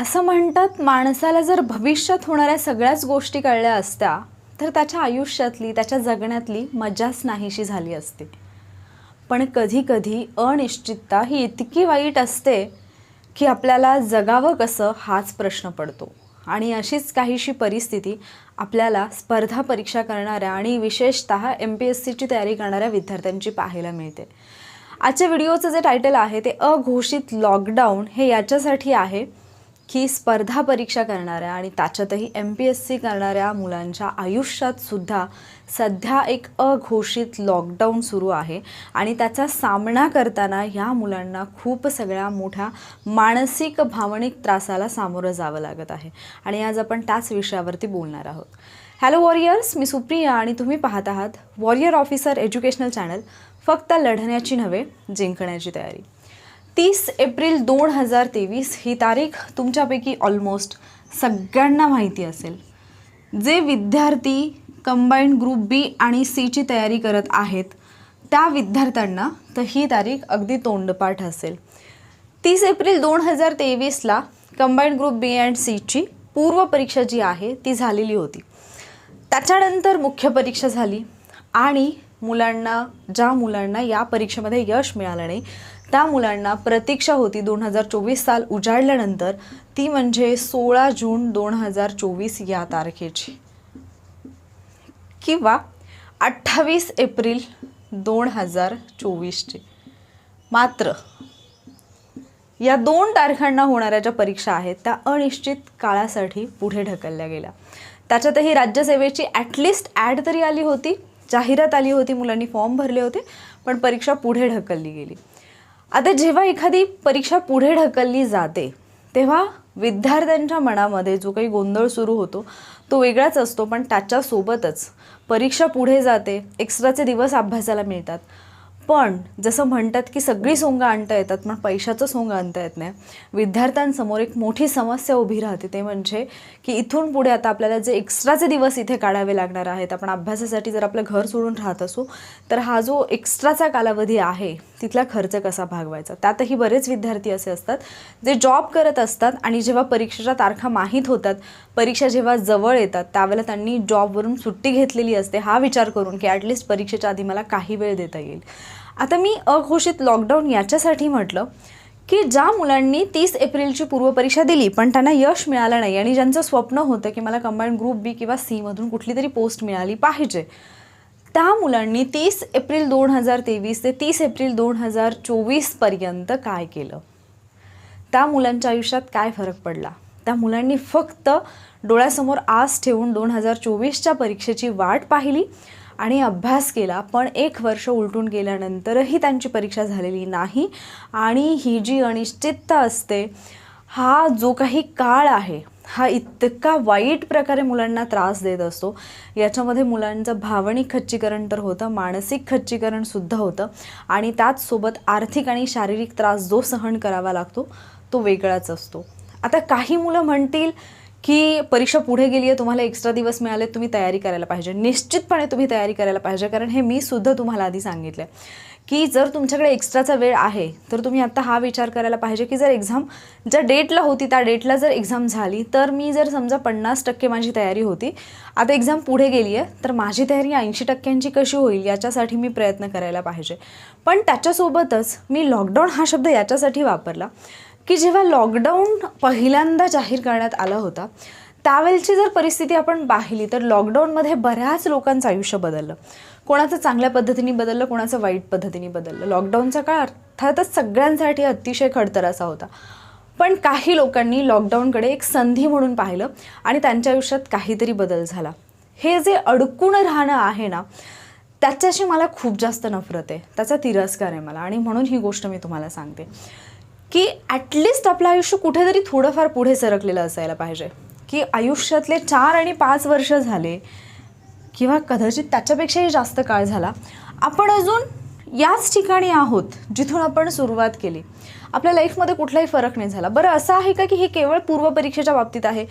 असं म्हणतात माणसाला जर भविष्यात होणाऱ्या सगळ्याच गोष्टी कळल्या असत्या तर त्याच्या आयुष्यातली त्याच्या जगण्यातली मजाच नाहीशी झाली असती. पण कधीकधी अनिश्चितता ही इतकी वाईट असते की आपल्याला जगावं कसं हाच प्रश्न पडतो. आणि अशीच काहीशी परिस्थिती आपल्याला स्पर्धा परीक्षा करणाऱ्या आणि विशेषत एम पी एस सीची तयारी करणाऱ्या विद्यार्थ्यांची पाहायला मिळते. आजच्या व्हिडिओचं जे टायटल आहे ते अघोषित लॉकडाऊन हे याच्यासाठी आहे की स्पर्धा परीक्षा करणाऱ्या आणि त्याच्यातही एम पी एस सी करणाऱ्या मुलांच्या आयुष्यात सुद्धा सध्या एक अघोषित लॉकडाऊन सुरू आहे. आणि त्याचा सामना करताना ह्या मुलांना खूप सगळ्या मोठ्या मानसिक भावनिक त्रासाला सामोरं जावं लागत आहे. आणि आज आपण त्याच विषयावरती बोलणार आहोत. हॅलो वॉरियर्स मी सुप्रिया आणि तुम्ही पाहत आहात वॉरियर ऑफिसर एज्युकेशनल चॅनल फक्त लढण्याची नव्हे जिंकण्याची तयारी. तीस एप्रिल दोन हजार तेवीस ही तारीख तुमच्यापैकी ऑलमोस्ट सगळ्यांना माहिती असेल. जे विद्यार्थी कंबाईंड ग्रुप बी आणि सीची तयारी करत आहेत त्या विद्यार्थ्यांना तर ही तारीख अगदी तोंडपाठ असेल. तीस एप्रिल दोन हजार तेवीसला कंबाईंड ग्रुप बी अँड सीची पूर्व परीक्षा जी आहे ती झालेली होती. त्याच्यानंतर मुख्य परीक्षा झाली आणि मुलांना ज्या मुलांना या परीक्षेमध्ये यश मिळालं नाही त्या मुलांना प्रतीक्षा होती दोन हजार चोवीस साल उजाडल्यानंतर. ती म्हणजे सोळा जून दोन हजार चोवीस या तारखेची. किंवा अठ्ठावीस एप्रिल दोन हजार चोवीसची. मात्र या दोन तारखांना होणाऱ्या ज्या परीक्षा आहेत त्या अनिश्चित काळासाठी पुढे ढकलल्या गेल्या. त्याच्यातही राज्यसेवेची ॲटलिस्ट ॲड तरी आली होती जाहिरात आली होती मुलांनी फॉर्म भरले होते पण परीक्षा पुढे ढकलली गेली. आता जेव्हा एखादी परीक्षा पुढे ढकलली जाते तेव्हा विद्यार्थ्यांच्या मनामध्ये जो काही गोंधळ सुरू होतो तो वेगळाच असतो. पण त्याच्यासोबतच परीक्षा पुढे जाते एक्स्ट्राचे दिवस अभ्यासाला मिळतात. पण जसं म्हणतात की सगळी सोंगं आणता येतात पण पैशाचं सोंग आणता येत नाही. विद्यार्थ्यांसमोर एक मोठी समस्या उभी राहते ते म्हणजे की इथून पुढे आता आपल्याला जे एक्स्ट्राचे दिवस इथे काढावे लागणार आहेत आपण अभ्यासासाठी जर आपलं घर सोडून राहत असू तर हा जो एक्स्ट्राचा कालावधी आहे तिथला खर्च कसा भागवायचा? त्यातही बरेच विद्यार्थी असे असतात जे जॉब करत असतात आणि जेव्हा परीक्षेच्या तारखा माहीत होतात परीक्षा जेव्हा जवळ येतात त्यावेळेला त्यांनी जॉबवरून सुट्टी घेतलेली असते हा विचार करून की ॲटलिस्ट परीक्षेच्या आधी मला काही वेळ देता येईल. आता मी अघोषित लॉकडाऊन याच्यासाठी म्हटलं की ज्या मुलांनी तीस एप्रिलची पूर्वपरीक्षा दिली पण त्यांना यश मिळालं नाही आणि ज्यांचं स्वप्न होतं की मला कंबाईंड ग्रुप बी किंवा सीमधून कुठली तरी पोस्ट मिळाली पाहिजे त्या मुलांनी तीस एप्रिल दोन हजार तेवीस ते तीस एप्रिल दोन हजार चोवीसपर्यंत काय केलं? त्या मुलांच्या आयुष्यात काय फरक पडला? त्या मुलांनी फक्त डोळ्यासमोर आस ठेवून दोन हजार चोवीसच्या परीक्षेची वाट पाहिली आणि अभ्यास केला पण एक वर्ष उलटून गेल्यानंतरही त्यांची परीक्षा झालेली नाही. आणि ही जी अनिश्चितता असते हा जो काही काळ आहे हा इतका वाईट प्रकारे मुलांना त्रास देत असतो. याच्यामध्ये मुलांचं भावनिक खच्चीकरण तर होतं मानसिक खच्चीकरणसुद्धा होतं. आणि त्याचसोबत आर्थिक आणि शारीरिक त्रास जो सहन करावा लागतो तो वेगळाच असतो. आता काही मुलं म्हणतील की परीक्षा पुढे गेली आहे तुम्हाला एक्स्ट्रा दिवस मिळाले तुम्ही तयारी करायला पाहिजे. निश्चितपणे तुम्ही तयारी करायला पाहिजे कारण हे मी सुद्धा तुम्हाला आधी सांगितलं की जर तुमच्याकडे एक्स्ट्राचा वेळ आहे तर तुम्ही आत्ता हा विचार करायला पाहिजे की जर एक्झाम ज्या डेटला होती त्या डेटला जर एक्झाम झाली तर मी जर समजा पन्नास टक्के माझी तयारी होती आता एक्झाम पुढे गेली आहे तर माझी तयारी ऐंशी टक्क्यांची कशी होईल याच्यासाठी मी प्रयत्न करायला पाहिजे. पण त्याच्यासोबतच मी लॉकडाऊन हा शब्द याच्यासाठी वापरला की जेव्हा लॉकडाऊन पहिल्यांदा जाहीर करण्यात आला होता त्यावेळची जर परिस्थिती आपण पाहिली तर लॉकडाऊनमध्ये बऱ्याच लोकांचं आयुष्य बदललं. कोणाचं चांगल्या पद्धतीने बदललं कोणाचं वाईट पद्धतीने बदललं. लॉकडाऊनचा काळ अर्थातच सगळ्यांसाठी अतिशय खडतर असा होता. पण काही लोकांनी लॉकडाऊनकडे एक संधी म्हणून पाहिलं आणि त्यांच्या आयुष्यात काहीतरी बदल झाला. हे जे अडकून राहणं आहे ना त्याच्याशी मला खूप जास्त नफरत आहे. त्याचा तिरस्कार आहे मला आणि म्हणून ही गोष्ट मी तुम्हाला सांगते. की ॲटलिस्ट आपलं आयुष्य कुठेतरी थोडंफार पुढे सरकलेलं असायला पाहिजे. की आयुष्यातले चार आणि पाच वर्ष झाले किंवा कदाचित त्याच्यापेक्षाही जास्त काळ झाला आपण अजून याच ठिकाणी आहोत जिथून आपण सुरुवात केली. आपल्या लाईफमध्ये कुठलाही फरक नाही झाला. बरं असं आहे का की हे केवळ पूर्वपरीक्षेच्या बाबतीत आहे?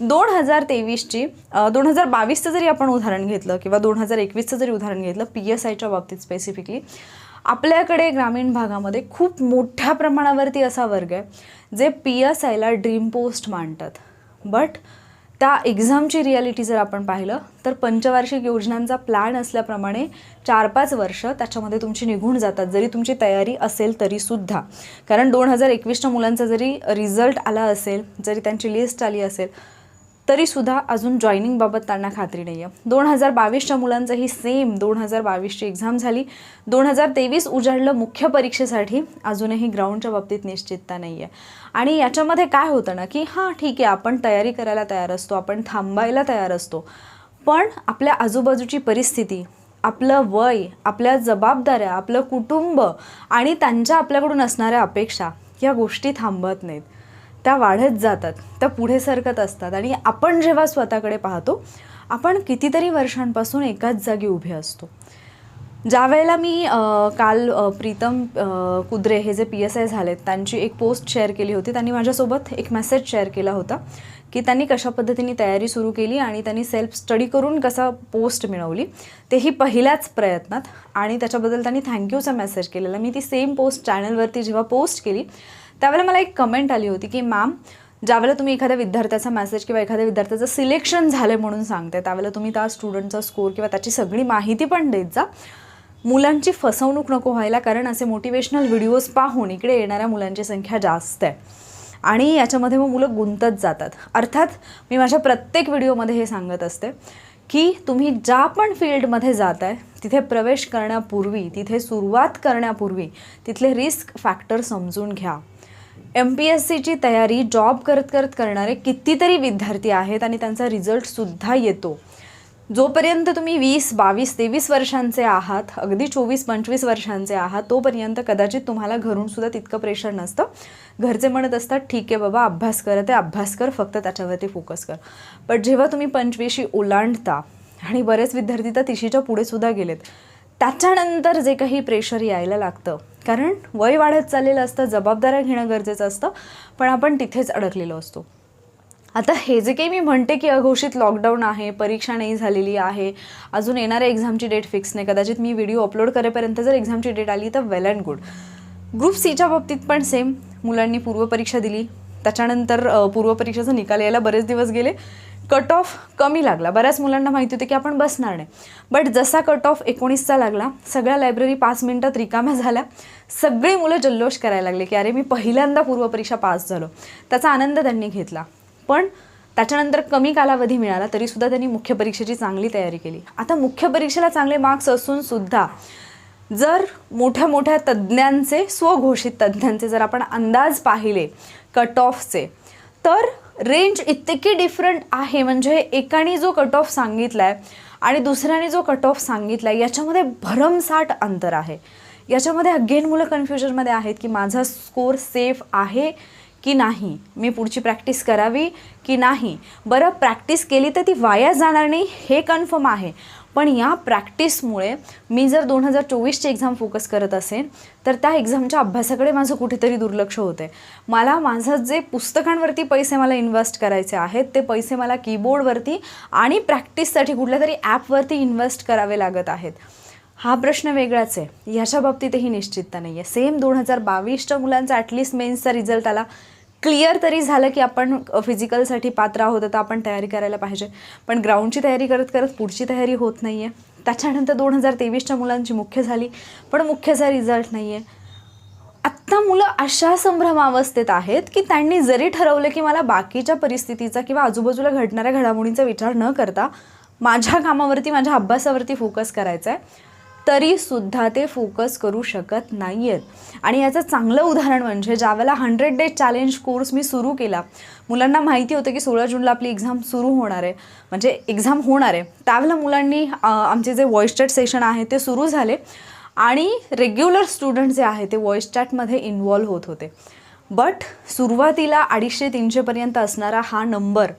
दोन हजार तेवीसची दोन हजार बावीसचं जरी आपण उदाहरण घेतलं किंवा दोन हजार एकवीसचं जरी उदाहरण घेतलं पी एस आयच्या बाबतीत स्पेसिफिकली आपल्याकडे ग्रामीण भागामध्ये खूप मोठ्या प्रमाणावरती असा वर्ग आहे जे पी एस आयला ड्रीम पोस्ट मांडतात बट त्या एक्झामची रियालिटी जर आपण पाहिलं तर पंचवार्षिक योजनांचा प्लॅन असल्याप्रमाणे चार पाच वर्ष त्याच्यामध्ये तुमची निघून जातात जरी तुमची तयारी असेल तरीसुद्धा कारण दोन हजार एकवीसच्या मुलांचा जरी रिझल्ट आला असेल जरी त्यांची लिस्ट आली असेल तरीसुद्धा अजून जॉईनिंगबाबत त्यांना खात्री नाही आहे दोन हजार बावीसच्या मुलांचंही सेम दोन हजार बावीसची एक्झाम झाली. दोन हजार तेवीस उजाडलं मुख्य परीक्षेसाठी अजूनही ग्राउंडच्या बाबतीत निश्चितता नाही आहे आणि याच्यामध्ये काय होतं ना की हां ठीक आहे आपण तयारी करायला तयार असतो आपण थांबायला तयार असतो. पण आपल्या आजूबाजूची परिस्थिती आपलं वय आपल्या जबाबदाऱ्या आपलं कुटुंब आणि त्यांच्या आपल्याकडून असणाऱ्या अपेक्षा या गोष्टी थांबत नाहीत. त्या वाढत जातात त्या पुढे सरकत असतात. आणि आपण जेव्हा स्वतःकडे पाहतो आपण कितीतरी वर्षांपासून एकाच जागी उभे असतो. ज्यावेळेला मी काल प्रीतम कुद्रे हे जे पी एस आय झालेत त्यांची एक पोस्ट शेअर केली होती. त्यांनी माझ्यासोबत एक मेसेज शेअर केला होता की त्यांनी कशा पद्धतीने तयारी सुरू केली आणि त्यांनी सेल्फ स्टडी करून कसा पोस्ट मिळवली तेही पहिल्याच प्रयत्नात. आणि त्याच्याबद्दल त्यांनी थँक्यूचा मेसेज केलेला. मी ती सेम पोस्ट चॅनलवरती जेव्हा पोस्ट केली त्यावेळेला मला एक कमेंट आली होती की मॅम ज्यावेळेला तुम्ही एखाद्या विद्यार्थ्याचा मेसेज किंवा एखाद्या विद्यार्थ्याचं सिलेक्शन झालं म्हणून सांगते त्यावेळेला तुम्ही त्या स्टुडंटचा स्कोर किंवा त्याची सगळी माहिती पण देत जा. मुलांची फसवणूक नको व्हायला कारण असे मोटिवेशनल व्हिडिओज पाहून इकडे येणाऱ्या मुलांची संख्या जास्त आहे. आणि याच्यामध्ये मग मुलं गुंतत जातात. अर्थात मी माझ्या प्रत्येक व्हिडिओमध्ये हे सांगत असते की तुम्ही ज्या पण फील्डमध्ये जात आहे तिथे प्रवेश करण्यापूर्वी तिथे सुरुवात करण्यापूर्वी तिथले रिस्क फॅक्टर समजून घ्या. एम पी एस सीची तयारी जॉब करत करत करणारे कितीतरी विद्यार्थी आहेत आणि त्यांचा रिझल्टसुद्धा येतो. जोपर्यंत तुम्ही वीस बावीस तेवीस वर्षांचे आहात अगदी चोवीस पंचवीस वर्षांचे आहात तोपर्यंत कदाचित तुम्हाला घरूनसुद्धा तितकं प्रेशर नसतं. घरचे म्हणत असतात ठीक आहे बाबा अभ्यास करत आहे अभ्यास कर फक्त त्याच्यावरती फोकस कर. पण जेव्हा तुम्ही पंचवीशी ओलांडता आणि बरेच विद्यार्थी तर तिशीच्या पुढे सुद्धा गेलेत त्याच्यानंतर जे काही प्रेशर यायला लागतं. कारण वय वाढत चाललेलं असतं जबाबदाऱ्या घेणं गरजेचं असतं पण आपण तिथेच अडकलेलो असतो. आता हे जे काही मी म्हणते की अघोषित लॉकडाऊन आहे परीक्षा नाही झालेली आहे अजून येणाऱ्या एक्झामची डेट फिक्स नाही कदाचित मी व्हिडिओ अपलोड करेपर्यंत जर एक्झामची डेट आली तर वेल अँड गुड ग्रुप सीच्या बाबतीत पण सेम मुलांनी पूर्वपरीक्षा दिली. त्याच्यानंतर पूर्वपरीक्षेचा निकाल यायला बरेच दिवस गेले. कट ऑफ कमी लागला. बऱ्याच मुलांना माहिती होते की आपण बसणार नाही. बट जसा कट ऑफ एकोणीसचा लागला सगळ्या लायब्ररी पाच मिनटात रिकाम्या झाल्या. सगळी मुलं जल्लोष करायला लागले की अरे मी पहिल्यांदा पूर्वपरीक्षा पास झालो. त्याचा आनंद त्यांनी घेतला. पण त्याच्यानंतर कमी कालावधी मिळाला तरीसुद्धा त्यांनी मुख्य परीक्षेची चांगली तयारी केली. आता मुख्य परीक्षेला चांगले मार्क्स असूनसुद्धा जर मोठ्या मोठ्या तज्ज्ञांचे स्वघोषित तज्ज्ञांचे जर आपण अंदाज पाहिले कट ऑफचे तर रेंज इतकी डिफरंट आहे म्हणजे एकाने जो कट ऑफ सांगितला आहे आणि दुसऱ्याने जो कट ऑफ सांगितला आहे याच्यामध्ये भरमसाठ अंतर आहे. याच्यामध्ये अगेन मुलं कन्फ्युजनमध्ये आहेत की माझा स्कोर सेफ आहे की नाही? मी पुढची प्रॅक्टिस करावी की नाही? बरं प्रॅक्टिस केली तर ती वाया जाणार नाही हे कन्फर्म आहे. पण या प्रॅक्टिसमुळे मी जर दोन हजार चोवीसची एक्झाम फोकस करत असेल तर त्या एक्झामच्या अभ्यासाकडे माझं कुठेतरी दुर्लक्ष होतं. आहे मला माझं जे पुस्तकांवरती पैसे मला इन्व्हेस्ट करायचे आहेत ते पैसे मला कीबोर्डवरती आणि प्रॅक्टिससाठी कुठल्या तरी ॲपवरती इन्व्हेस्ट करावे लागत आहेत. हा प्रश्न वेगळाच आहे. ह्याच्या बाबतीतही निश्चितता नाही आहे सेम दोन हजार बावीसच्या मुलांचा ॲटलिस्ट मेन्सचा रिझल्ट आला. क्लिअर तरी झालं की आपण फिजिकलसाठी पात्र आहोत तर आपण तयारी करायला पाहिजे. पण ग्राउंडची तयारी करत करत पुढची तयारी होत नाही आहे त्याच्यानंतर दोन हजार तेवीसच्या मुलांची मुख्य झाली पण मुख्यचा रिझल्ट नाही आहे आत्ता मुलं अशा संभ्रमावस्थेत आहेत की त्यांनी जरी ठरवलं की मला बाकीच्या परिस्थितीचा किंवा आजूबाजूला घडणाऱ्या घडामोडींचा विचार न करता माझ्या कामावरती माझ्या अभ्यासावरती फोकस करायचा आहे तरीसुद्धा ते फोकस करू शकत नाही आहेत आणि याचं चांगलं उदाहरण म्हणजे ज्यावेळेला हंड्रेड डेज चॅलेंज कोर्स मी सुरू केला मुलांना माहिती होतं की सोळा जूनला आपली एक्झाम सुरू होणार आहे. म्हणजे एक्झाम होणार आहे. त्यावेळेला मुलांनी आमचे जे व्हॉइस चॅट सेशन आहे ते सुरू झाले. आणि रेग्युलर स्टुडंट जे आहे ते व्हॉइस चॅटमध्ये इन्वॉल्व्ह होत होते. बट सुरुवातीला अडीचशे तीनशेपर्यंत असणारा हा नंबर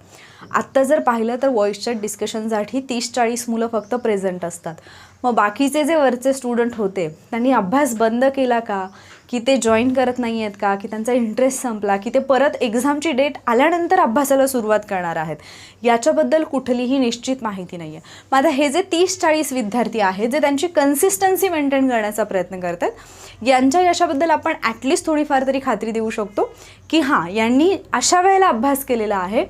आत्ता जर पाहिलं तर व्हॉइस चॅट डिस्कशनसाठी तीस चाळीस मुलं फक्त प्रेझेंट असतात. मग बाकीचे जे वरचे स्टुडंट होते त्यांनी अभ्यास बंद केला का? की ते जॉईन करत नाही आहेत का? की त्यांचा इंटरेस्ट संपला? की ते परत एक्झामची डेट आल्यानंतर अभ्यासाला सुरुवात करणार आहेत? याच्याबद्दल कुठलीही निश्चित माहिती नाही आहे माझा हे जे तीस चाळीस विद्यार्थी आहेत जे त्यांची कन्सिस्टन्सी मेंटेन करण्याचा प्रयत्न करतात यांच्या यशाबद्दल आपण ॲटलिस्ट थोडीफार तरी खात्री देऊ शकतो की हां यांनी अशा वेळेला अभ्यास केलेला आहे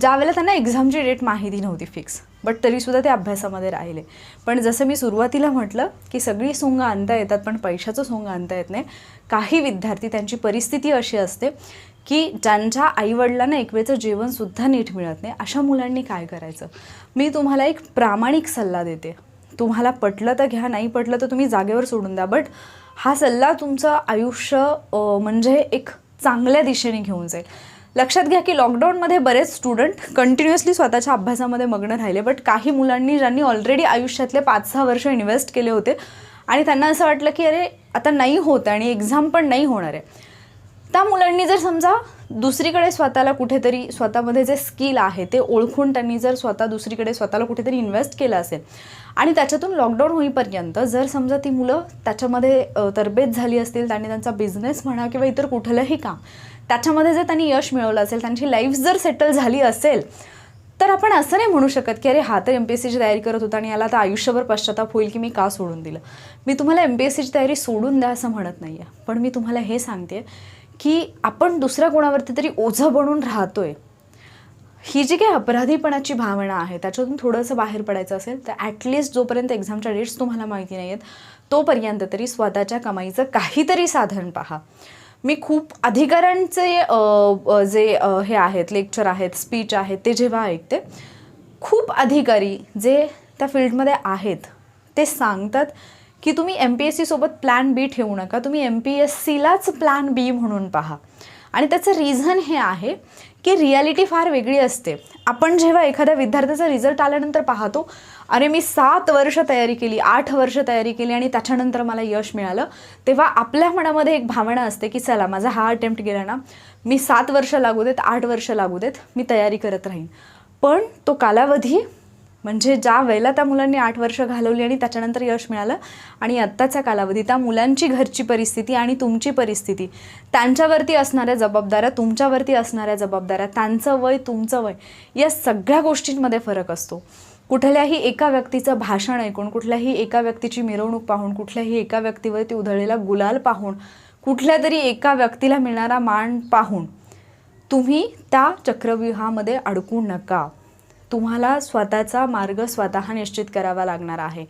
ज्यावेळेला त्यांना एक्झामची डेट माहिती नव्हती फिक्स बट तरीसुद्धा ते अभ्यासामध्ये राहिले. पण जसं मी सुरुवातीला म्हटलं की सगळी सोंग आणता येतात पण पैशाचं सोंग आणता येत नाही. काही विद्यार्थी त्यांची परिस्थिती अशी असते की ज्यांच्या आईवडिलांना एक वेळचं जेवणसुद्धा नीट मिळत नाही अशा मुलांनी काय करायचं? मी तुम्हाला एक प्रामाणिक सल्ला देते. तुम्हाला पटलं तर घ्या नाही पटलं तर तुम्ही जागेवर सोडून द्या. बट हा सल्ला तुमचं आयुष्य म्हणजे एक चांगल्या दिशेने घेऊन जाईल. लक्षात घ्या की लॉकडाऊनमध्ये बरेच स्टुडंट कंटिन्युअसली स्वतःच्या अभ्यासामध्ये मग्न राहिले बट काही मुलांनी ज्यांनी ऑलरेडी आयुष्यातले पाच सहा वर्ष इन्व्हेस्ट केले होते आणि त्यांना असं वाटलं की अरे आता नाही होत आणि एक्झाम पण नाही होणार आहे. त्या मुलांनी जर समजा दुसरीकडे स्वतःला कुठेतरी स्वतःमध्ये जे स्किल आहे ते ओळखून त्यांनी जर स्वतः दुसरीकडे स्वतःला कुठेतरी इन्व्हेस्ट केलं असेल आणि त्याच्यातून लॉकडाऊन होईपर्यंत जर समजा ती मुलं त्याच्यामध्ये तरबेज झाली असतील त्यांनी त्यांचा बिझनेस म्हणा किंवा इतर कुठलंही काम त्याच्यामध्ये जर त्यांनी यश मिळवलं असेल त्यांची लाईफ जर सेटल झाली असेल तर आपण असं नाही म्हणू शकत की अरे हा तर एम पी एस सीची तयारी करत होता आणि याला आता आयुष्यभर पश्चाताप होईल की मी का सोडून दिलं. मी तुम्हाला एम पी एस सीची तयारी सोडून द्या असं म्हणत नाही आहे पण मी तुम्हाला हे सांगते की आपण दुसऱ्या कोणावरती तरी ओझं बनून राहतोय. ही जी काही अपराधीपणाची भावना आहे त्याच्यातून थोडंसं बाहेर पडायचं असेल तर ॲटलिस्ट जोपर्यंत एक्झामच्या डेट्स तुम्हाला माहिती नाही आहेत तोपर्यंत तरी स्वतःच्या कमाईचं काहीतरी साधन पहा. मी खूप अधिकाऱ्यांचे जे हे आहेत लेक्चर आहेत स्पीच आहेत ते जेव्हा ऐकते खूप अधिकारी जे त्या फील्डमध्ये आहेत ते सांगतात की तुम्ही एम पी एस सीसोबत प्लॅन बी ठेवू नका. तुम्ही एम पी एस सीलाच प्लॅन बी म्हणून पहा. आणि त्याचं रिझन हे आहे की रियालिटी फार वेगळी असते. आपण जेव्हा एखाद्या विद्यार्थ्याचा रिझल्ट आल्यानंतर पाहतो अरे मी सात वर्ष तयारी केली आठ वर्ष तयारी केली आणि त्याच्यानंतर मला यश मिळालं. तेव्हा आपल्या मनामध्ये एक भावना असते की चला माझा हा अटेम्प्ट गेला ना. मी सात वर्ष लागू देत आठ वर्ष लागू देत मी तयारी करत राहीन. पण तो कालावधी म्हणजे ज्या वेळेला त्या मुलांनी आठ वर्ष घालवली आणि त्याच्यानंतर यश मिळालं आणि आत्ताचा कालावधी त्या मुलांची घरची परिस्थिती आणि तुमची परिस्थिती त्यांच्यावरती असणाऱ्या जबाबदाऱ्या तुमच्यावरती असणाऱ्या जबाबदाऱ्या त्यांचं वय तुमचं वय या सगळ्या गोष्टींमध्ये फरक असतो. कुठल्याही एका व्यक्तीचं भाषण ऐकून कुठल्याही एका व्यक्तीची मिरवणूक पाहून कुठल्याही एका व्यक्तीवरती उधळलेला गुलाल पाहून कुठल्या तरी एका व्यक्तीला मिळणारा मान पाहून तुम्ही त्या चक्रव्यूहामध्ये अडकू नका. तुम्हाला स्वतःचा मार्ग स्वतः निश्चित करावा लागणार आहे.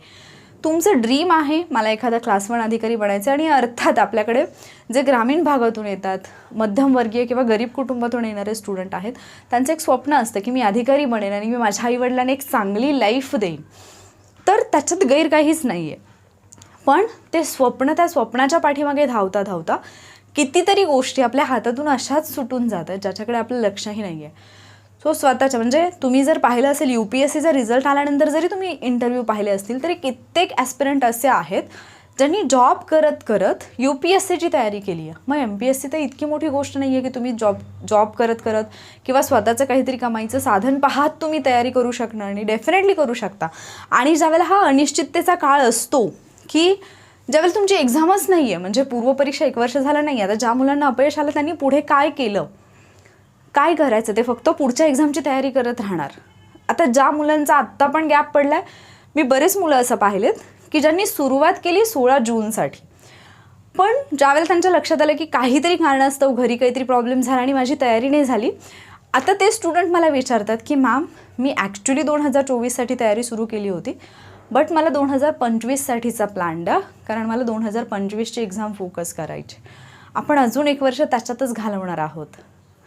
तुमचं ड्रीम आहे मला एखादा क्लास वन अधिकारी बनायचं आणि अर्थात आपल्याकडे जे ग्रामीण भागातून येतात मध्यमवर्गीय किंवा गरीब कुटुंबातून येणारे स्टुडंट आहेत त्यांचं एक स्वप्न असतं की मी अधिकारी बनेन आणि मी माझ्या आईवडिलांना एक चांगली लाईफ देईन. तर त्याच्यात गैर काहीच नाही आहे पण ते स्वप्न त्या स्वप्नाच्या पाठीमागे धावता धावता कितीतरी गोष्टी आपल्या हातातून अशाच सुटून जातात ज्याच्याकडे आपलं लक्षही नाही आहे सो स्वतःच्या म्हणजे तुम्ही जर पाहिलं असेल यू पी एस सीचा रिझल्ट आल्यानंतर जरी तुम्ही इंटरव्ह्यू पाहिले असतील तरी कित्येक ॲस्पिरंट असे आहेत ज्यांनी जॉब करत करत यू पी एस सीची तयारी केली आहे मग एम पी एस सी तर इतकी मोठी गोष्ट नाही आहे की तुम्ही जॉब जॉब करत करत किंवा स्वतःचं काहीतरी कमाईचं साधन पाहत तुम्ही तयारी करू शकणार आणि डेफिनेटली करू शकता. आणि ज्यावेळेला हा अनिश्चिततेचा काळ असतो की ज्यावेळेला तुमची एक्झामच नाही आहे म्हणजे पूर्वपरीक्षा एक वर्ष झालं नाही आता ज्या मुलांना अपयश आलं त्यांनी पुढे काय केलं? काय करायचं ते फक्त पुढच्या एक्झामची तयारी करत राहणार. आता ज्या मुलांचा आत्ता पण गॅप पडला आहे मी बरेच मुलं असं पाहिलेत की ज्यांनी सुरुवात केली सोळा जूनसाठी पण ज्यावेळेला त्यांच्या लक्षात आलं की काहीतरी कारणास्तव घरी काहीतरी प्रॉब्लेम झाला आणि माझी तयारी नाही झाली आता ते स्टुडंट मला विचारतात की मॅम मी ॲक्च्युली दोन हजार चोवीससाठी तयारी सुरू केली होती बट मला दोन हजार पंचवीससाठीचा प्लॅन द्या कारण मला दोन हजार पंचवीसची एक्झाम फोकस करायची आपण अजून एक वर्ष त्याच्यातच घालवणार आहोत.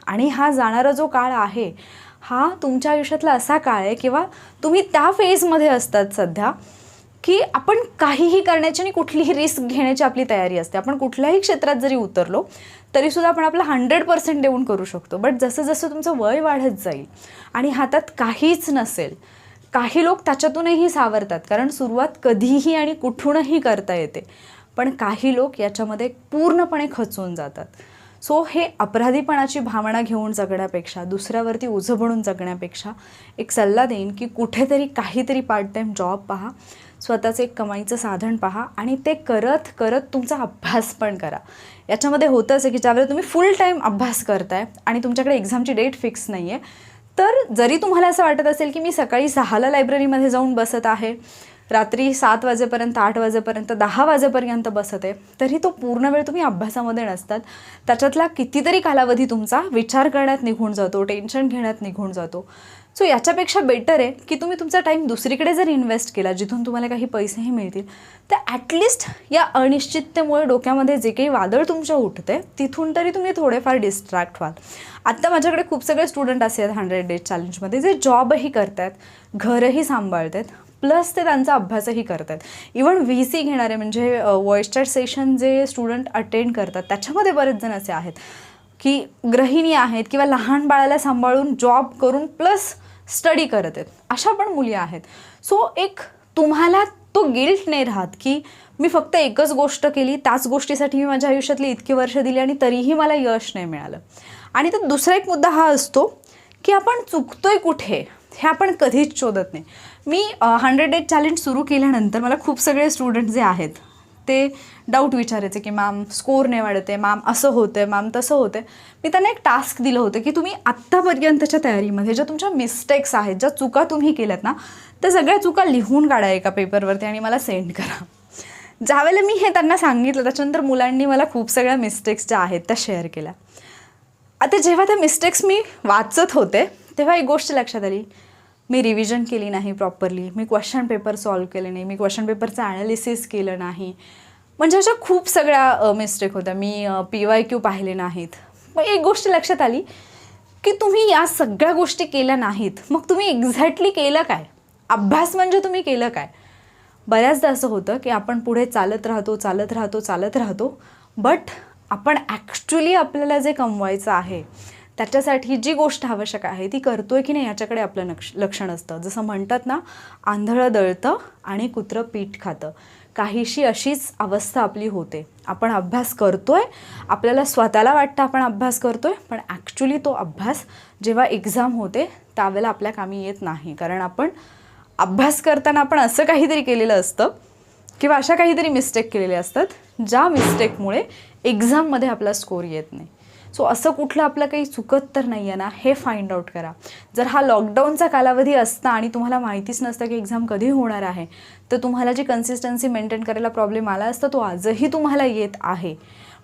आणि हा जाणारा जो काळ आहे हा तुमच्या आयुष्यातला असा काळ आहे किंवा तुम्ही त्या फेजमध्ये असतात सध्या की आपण काहीही करण्याची आणि कुठलीही रिस्क घेण्याची आपली तयारी असते. आपण कुठल्याही क्षेत्रात जरी उतरलो तरीसुद्धा आपण आपलं हंड्रेड पर्सेंट देऊन करू शकतो. बट जसं जसं तुमचं वय वाढत जाईल आणि हातात काहीच नसेल काही लोक त्याच्यातूनही सावरतात. कारण सुरुवात कधीही आणि कुठूनही करता येते. पण काही लोक याच्यामध्ये पूर्णपणे खचून जातात. सो हे अपराधीपणाची भावना घेऊन जगण्यापेक्षा दुसऱ्यावरती ओझं बनून जगण्यापेक्षा एक सल्ला देईन की कुठेतरी काहीतरी पार्ट टाईम जॉब पहा स्वतःचं एक कमाईचं साधन पहा आणि ते करत करत तुमचा अभ्यास पण करा. याच्यामध्ये होतं असं की ज्यावेळेला तुम्ही फुल टाईम अभ्यास करताय आणि तुमच्याकडे एक्झामची डेट फिक्स नाही आहे तर जरी तुम्हाला असं वाटत असेल की मी सकाळी सहाला लायब्ररीमध्ये जाऊन बसत आहे रात्री सात वाजेपर्यंत आठ वाजेपर्यंत दहा वाजेपर्यंत बसत आहे तरी तो पूर्ण वेळ तुम्ही अभ्यासामध्ये नसतात. त्याच्यातला कितीतरी कालावधी तुमचा विचार करण्यात निघून जातो टेन्शन घेण्यात निघून जातो. सो याच्यापेक्षा बेटर आहे की तुम्ही तुमचा टाईम दुसरीकडे जर इन्व्हेस्ट केला जिथून तुम्हाला काही पैसेही मिळतील तर ॲटलिस्ट या अनिश्चिततेमुळे डोक्यामध्ये जे काही वादळ तुमच्या उठते तिथून तरी तुम्ही थोडेफार डिस्ट्रॅक्ट व्हाल. आत्ता माझ्याकडे खूप सगळे स्टुडंट असे आहेत हंड्रेड डेज चॅलेंजमध्ये जे जॉबही करतात घरही सांभाळतात प्लस ते त्यांचा अभ्यासही करतात. इवन व्ही सी घेणारे म्हणजे वॉइस चॅट सेशन जे स्टुडंट अटेंड करतात त्याच्यामध्ये बरेच जण असे आहेत की गृहिणी आहेत किंवा लहान बाळाला सांभाळून जॉब करून प्लस स्टडी करत आहेत. अशा पण मुली आहेत. सो एक तुम्हाला तो गिल्ट नाही राहत की मी फक्त एकच गोष्ट केली त्याच गोष्टीसाठी मी माझ्या आयुष्यातली इतकी वर्ष दिली आणि तरीही मला यश नाही मिळालं. आणि तर दुसरा एक मुद्दा हा असतो की आपण चुकतोय कुठे? हे आपण कधीच शोधत नाही. मी हंड्रेड डेज चॅलेंज सुरू केल्यानंतर मला खूप सगळे स्टुडंट जे आहेत ते डाऊट विचारायचे की मॅम स्कोर नाही वाढते मॅम असं होतं आहे मॅम तसं होतं आहे मी त्यांना एक टास्क दिलं होतं की तुम्ही आत्तापर्यंतच्या तयारीमध्ये ज्या तुमच्या मिस्टेक्स आहेत ज्या चुका तुम्ही केल्यात ना त्या सगळ्या चुका लिहून काढा एका पेपरवरती आणि मला सेंड करा. ज्यावेळेला मी हे त्यांना सांगितलं त्याच्यानंतर मुलांनी मला खूप सगळ्या मिस्टेक्स ज्या आहेत त्या शेअर केल्या. आता जेव्हा त्या मिस्टेक्स मी वाचत होते तेव्हा एक गोष्ट लक्षात आली. मी रिव्हिजन केली नाही प्रॉपरली मी क्वेश्चन पेपर सॉल्व केले नाही. मी क्वेश्चन पेपरचं ॲनालिसिस केलं नाही. म्हणजे अशा खूप सगळ्या मिस्टेक होत्या. मी पी वाय क्यू पाहिले नाहीत. मग एक गोष्ट लक्षात आली की तुम्ही या सगळ्या गोष्टी केल्या नाहीत. मग तुम्ही एक्झॅक्टली केलं काय? अभ्यास म्हणजे तुम्ही केलं काय? बऱ्याचदा असं होतं की आपण पुढे चालत राहतो चालत राहतो चालत राहतो बट आपण ॲक्च्युली आपल्याला जे कमवायचं आहे त्याच्यासाठी जी गोष्ट आवश्यक आहे ती करतोय की नाही याच्याकडे आपलं नक्ष लक्षण असतं. जसं म्हणतात ना आंधळं दळतं आणि कुत्रं पीठ खातं. काहीशी अशीच अवस्था आपली होते. आपण अभ्यास करतोय आपल्याला स्वतःला वाटतं आपण अभ्यास करतोय पण ॲक्च्युली तो अभ्यास जेव्हा एक्झाम होते त्यावेळेला आपल्या कामी येत नाही. कारण आपण अभ्यास करताना आपण असं काहीतरी केलेलं असतं किंवा अशा काहीतरी मिस्टेक केलेल्या असतात ज्या मिस्टेकमुळे एक्झाममध्ये आपला स्कोर येत नाही. सो असं कुठलं आपलं काही चुकत तर नाही आहे ना हे फाइंड आउट करा. जर हा लॉकडाऊनचा कालावधी असता आणि तुम्हाला माहितीच नसतं की एक्झाम कधी होणार आहे तर तुम्हाला जी कन्सिस्टन्सी मेंटेन करायला प्रॉब्लेम आला असता तो आजही तुम्हाला येत आहे.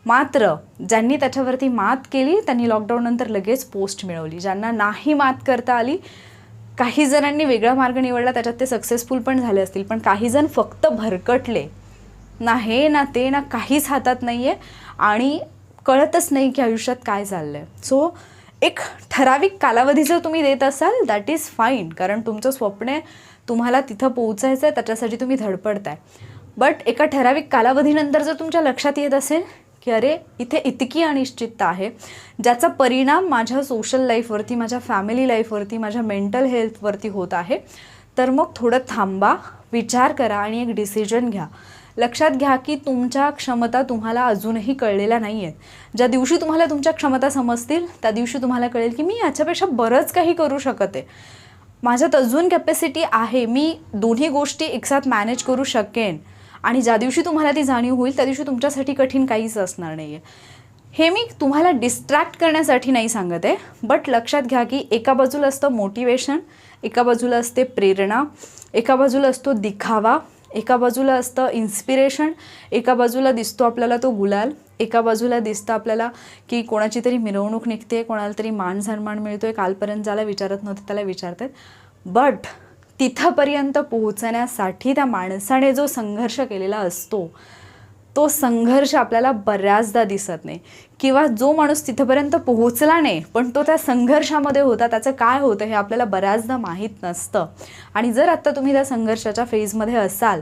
मात्र ज्यांनी त्याच्यावरती मात केली त्यांनी लॉकडाऊननंतर लगेच पोस्ट मिळवली. ज्यांना नाही मात करता आली काही जणांनी वेगळा मार्ग निवडला त्याच्यात ते सक्सेसफुल पण झाले असतील. पण काही जण फक्त भरकटले. ना हे ना ते ना काहीच हातात नाही आहे आणि कळतच नाही की आयुष्यात काय चाललं आहे सो एक ठराविक कालावधी जर तुम्ही देत असाल दॅट इज फाईन कारण तुमचं स्वप्न आहे तुम्हाला तिथं पोहोचायचं आहे त्याच्यासाठी तुम्ही धडपडताय. बट एका ठराविक कालावधीनंतर जर तुमच्या लक्षात येत असेल की अरे इथे इतकी अनिश्चितता आहे ज्याचा परिणाम माझ्या सोशल लाईफवरती माझ्या फॅमिली लाईफवरती माझ्या मेंटल हेल्थवरती होत आहे तर मग थोडं थांबा विचार करा आणि एक डिसिजन घ्या. लक्षात घ्या की तुमच्या क्षमता तुम्हाला अजूनही कळलेल्या नाही आहेत ज्या दिवशी तुम्हाला तुमच्या क्षमता समजतील त्या दिवशी तुम्हाला कळेल की मी याच्यापेक्षा बरंच काही करू शकते. माझ्यात अजून कॅपॅसिटी आहे. मी दोन्ही गोष्टी एकसाथ मॅनेज करू शकेन. आणि ज्या दिवशी तुम्हाला ती जाणीव होईल त्या दिवशी तुमच्यासाठी कठीण काहीच असणार नाही आहे हे मी तुम्हाला डिस्ट्रॅक्ट करण्यासाठी नाही सांगत आहे बट लक्षात घ्या की एका बाजूला असतं मोटिवेशन एका बाजूला असते प्रेरणा एका बाजूला असतो दिखावा एका बाजूला असतं इन्स्पिरेशन एका बाजूला दिसतो आपल्याला तो गुलाल एका बाजूला दिसतं आपल्याला की कोणाची तरी मिरवणूक निघते कोणाला तरी मान सन्मान मिळतो आहे कालपर्यंत ज्याला विचारत नव्हते त्याला विचारतात. बट तिथंपर्यंत पोहोचण्यासाठी त्या माणसाने जो संघर्ष केलेला असतो तो संघर्ष आपल्याला बऱ्याचदा दिसत नाही. किंवा जो माणूस तिथंपर्यंत पोहोचला नाही पण तो त्या संघर्षामध्ये होता त्याचं काय होतं हे आपल्याला बऱ्याचदा माहीत नसतं. आणि जर आत्ता तुम्ही त्या संघर्षाच्या फेजमध्ये असाल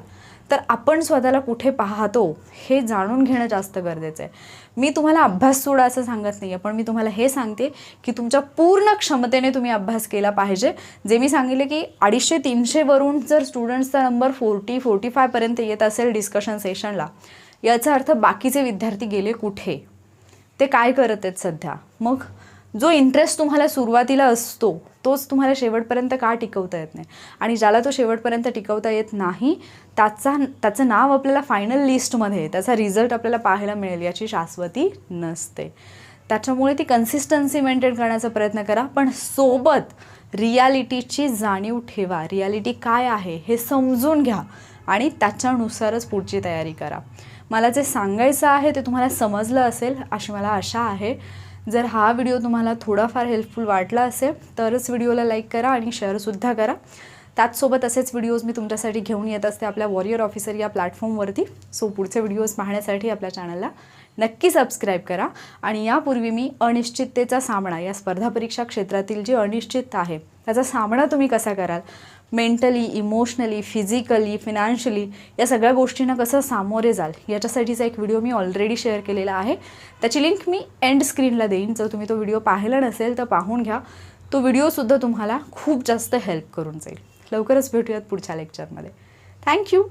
तर आपण स्वतःला कुठे पाहतो हे जाणून घेणं जास्त गरजेचं आहे. मी तुम्हाला अभ्यास सोडा असं सांगत नाही आहे पण मी तुम्हाला हे सांगते की तुमच्या पूर्ण क्षमतेने तुम्ही अभ्यास केला पाहिजे. जे मी सांगितले की अडीचशे तीनशेवरून जर स्टुडंट्सचा नंबर फोर्टी फोर्टी फायपर्यंत येत असेल डिस्कशन सेशनला याचा अर्थ बाकीचे विद्यार्थी गेले कुठे? ते काय करत आहेत सध्या? मग जो इंटरेस्ट तुम्हाला सुरुवातीला असतो तोच तुम्हाला शेवटपर्यंत का टिकवता येत नाही? आणि ज्याला तो शेवटपर्यंत टिकवता येत नाही त्याचा त्याचं नाव आपल्याला फायनल लिस्टमध्ये त्याचा रिझल्ट आपल्याला पाहायला मिळेल याची शाश्वती नसते. त्याच्यामुळे ती कन्सिस्टन्सी मेंटेन करण्याचा प्रयत्न करा पण सोबत रियालिटीची जाणीव ठेवा. रियालिटी काय आहे हे समजून घ्या आणि त्याच्यानुसारच पुढची तयारी करा. मला जे सांगायचं आहे ते तुम्हाला समजलं असेल अशी मला आशा आहे. जर हा व्हिडिओ तुम्हाला थोडाफार हेल्पफुल वाटला असेल तरच व्हिडिओला लाईक करा आणि शेअरसुद्धा करा. त्याचसोबत असेच व्हिडिओज मी तुमच्यासाठी घेऊन येत असते आपल्या वॉरियर ऑफिसर या प्लॅटफॉर्मवरती सो पुढचे व्हिडिओज पाहण्यासाठी आपल्या चॅनलला नक्की सबस्क्राईब करा. आणि यापूर्वी मी अनिश्चिततेचा सामना या स्पर्धा परीक्षा क्षेत्रातील जी अनिश्चितता आहे त्याचा सामना तुम्ही कसा कराल? मेंटली इमोशनली फिजिकली फिनान्शियली या सगळ्या गोष्टींना कसं सामोरे जाल याच्यासाठीचा एक व्हिडिओ मी ऑलरेडी शेअर केलेला आहे. त्याची लिंक मी एंड स्क्रीनला देईन. जर तुम्ही तो व्हिडिओ पाहिला नसेल तर पाहून घ्या. तो व्हिडिओसुद्धा तुम्हाला खूप जास्त हेल्प करून जाईल. लवकरच भेटूयात पुढच्या लेक्चरमध्ये थँक्यू